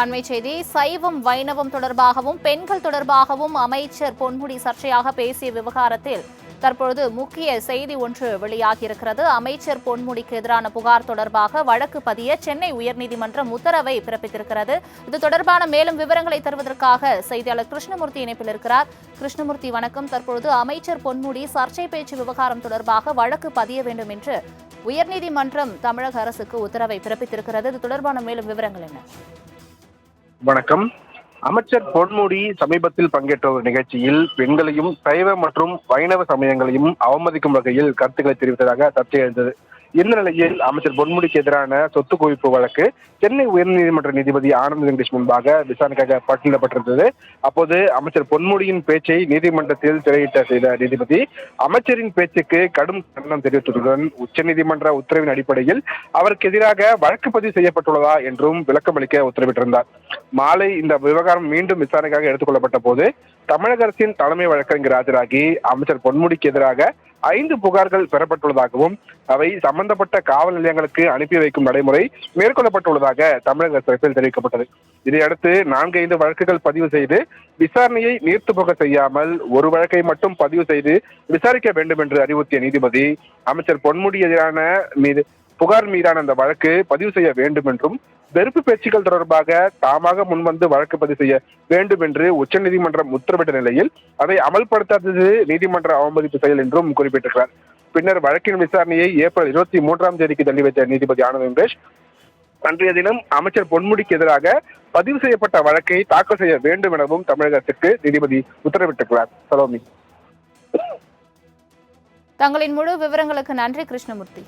அண்மை செய்தி சைவம் வைணவம் தொடர்பாகவும் பெண்கள் தொடர்பாகவும் அமைச்சர் பொன்முடி சர்ச்சையாக பேசிய விவகாரத்தில் தற்பொழுது முக்கிய செய்தி ஒன்று வெளியாகியிருக்கிறது. அமைச்சர் பொன்முடிக்கு எதிரான புகார் தொடர்பாக வழக்கு பதிய சென்னை உயர்நீதிமன்றம் உத்தரவை பிறப்பித்திருக்கிறது. இது தொடர்பான மேலும் விவரங்களை தருவதற்காக செய்தியாளர் கிருஷ்ணமூர்த்தி இணைப்பில் இருக்கிறார். கிருஷ்ணமூர்த்தி வணக்கம். தற்பொழுது அமைச்சர் பொன்முடி சர்ச்சை பேச்சு விவகாரம் தொடர்பாக வழக்கு பதிய வேண்டும் என்று உயர்நீதிமன்றம் தமிழக அரசுக்கு உத்தரவை பிறப்பித்திருக்கிறது. இது தொடர்பான மேலும் விவரங்கள் என்ன? வணக்கம். அமைச்சர் பொன்முடி சமீபத்தில் பங்கேற்ற ஒரு நிகழ்ச்சியில் பெண்களையும் சைவ மற்றும் வைணவ சமயங்களையும் அவமதிக்கும் வகையில் கருத்துக்களை தெரிவித்ததாக சர்ச்சை எழுந்தது. இந்த நிலையில் அமைச்சர் பொன்முடிக்கு எதிரான சொத்து குவிப்பு வழக்கு சென்னை உயர்நீதிமன்ற நீதிபதி ஆனந்த் வெங்கடேஷ் முன்பாக விசாரணைக்காக பட்டியலிடப்பட்டிருந்தது. அப்போது அமைச்சர் பொன்முடியின் பேச்சை நீதிமன்றத்தில் திரையிட்ட செய்த நீதிபதி அமைச்சரின் பேச்சுக்கு கடும் கண்டனம் தெரிவித்ததுடன் உச்சநீதிமன்ற உத்தரவின் அடிப்படையில் அவருக்கு எதிராக வழக்கு பதிவு செய்யப்பட்டுள்ளதா என்றும் விளக்கமளிக்க உத்தரவிட்டிருந்தார். மாலை இந்த விவகாரம் மீண்டும் விசாரணைக்காக எடுத்துக்கொள்ளப்பட்ட போது தமிழக அரசின் தலைமை வழக்கறிஞர் ஆஜராகி அமைச்சர் பொன்முடிக்கு எதிராக ஐந்து புகார்கள் பெறப்பட்டுள்ளதாகவும் அவை சம்பந்தப்பட்ட காவல் நிலையங்களுக்கு அனுப்பி வைக்கும் நடைமுறை மேற்கொள்ளப்பட்டுள்ளதாக தமிழக அரசு தெரிவிக்கப்பட்டது. இதையடுத்து நான்கு ஐந்து வழக்குகள் பதிவு செய்து விசாரணையை நீர்த்து போக செய்யாமல் ஒரு வழக்கை மட்டும் பதிவு செய்து விசாரிக்க வேண்டும் என்று அறிவுறுத்திய நீதிபதி அமைச்சர் பொன்முடி எதிரான மீது புகார் மீதான அந்த வழக்கு பதிவு செய்ய வேண்டும் என்றும் வெறுப்பு பேச்சுக்கள் தொடர்பாக தாமாக முன்வந்து வழக்கு பதிவு செய்ய வேண்டும் என்று உச்சநீதிமன்றம் உத்தரவிட்ட நிலையில் அதை அமல்படுத்தாதது நீதிமன்ற அவமதிப்பு செயல் என்றும் குறிப்பிட்டிருக்கிறார். பின்னர் வழக்கின் விசாரணையை ஏப்ரல் இருபத்தி மூன்றாம் தேதிக்கு தள்ளி வைத்த நீதிபதி ஆனந்த் வெங்கடேஷ் அன்றைய தினம் அமைச்சர் பொன்முடிக்கு எதிராக பதிவு செய்யப்பட்ட வழக்கை தாக்கல் செய்ய வேண்டும் எனவும் தமிழக அரசுக்கு நீதிபதி உத்தரவிட்டிருக்கிறார். சலோமி. தங்களின் முழு விவரங்களுக்கு நன்றி கிருஷ்ணமூர்த்தி.